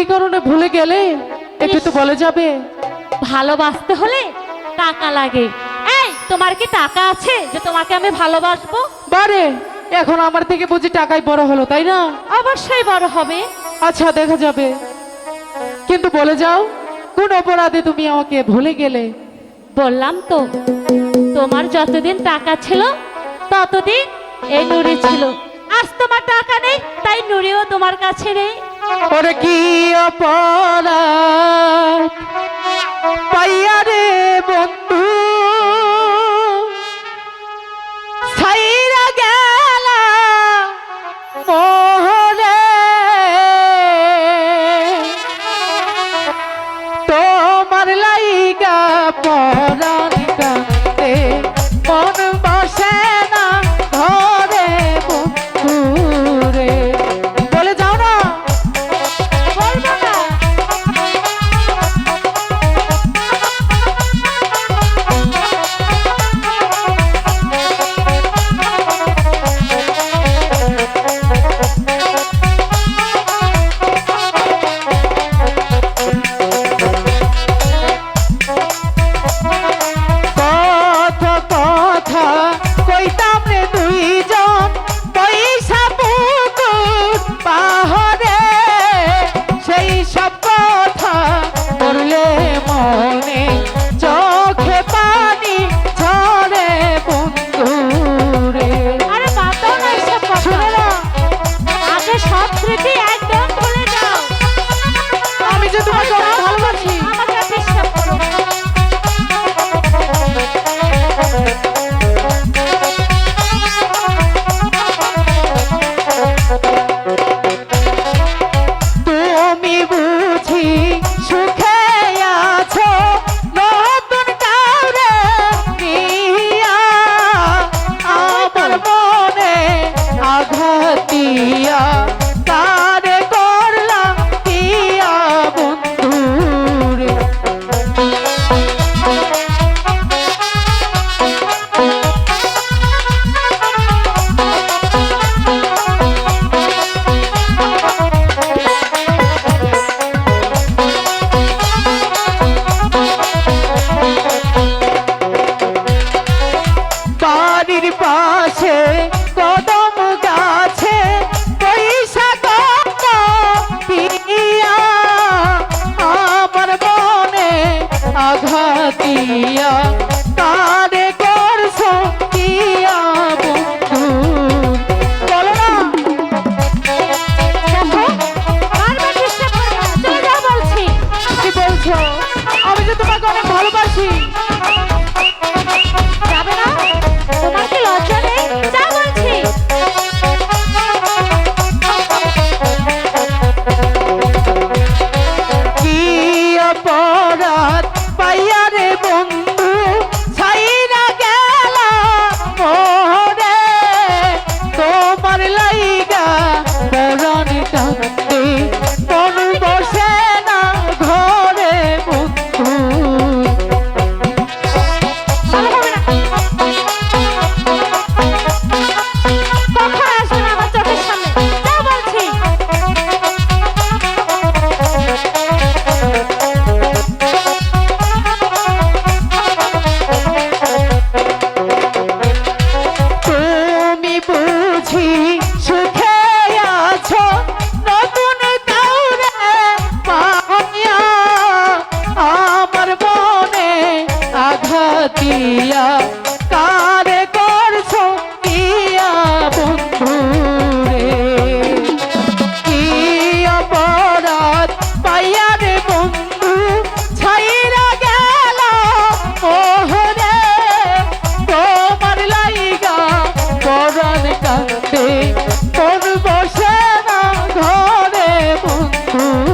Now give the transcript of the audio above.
কি কারণে ভুলে গেলে? একটু তো বলে যাবে। ভালোবাসতে হলে টাকা লাগে। এই তোমার কি টাকা আছে যে তোমাকে আমি ভালোবাসবো? বারে এখন আমার থেকে বুঝি টাকাই বড় হলো তাই না? অবশ্যই বড় হবে। আচ্ছা দেখা যাবে। কিন্তু বলে যাও কোন অপরাধে তুমি আমাকে ভুলে গেলে? বললাম তো তোমার যতদিন টাকা ছিল ততদিন এই নুরি ছিল। আজ তোমার টাকা নেই তাই নুরিও তোমার কাছে নেই। ওর কি অপরাধ? দিয়া día Mm-hmm.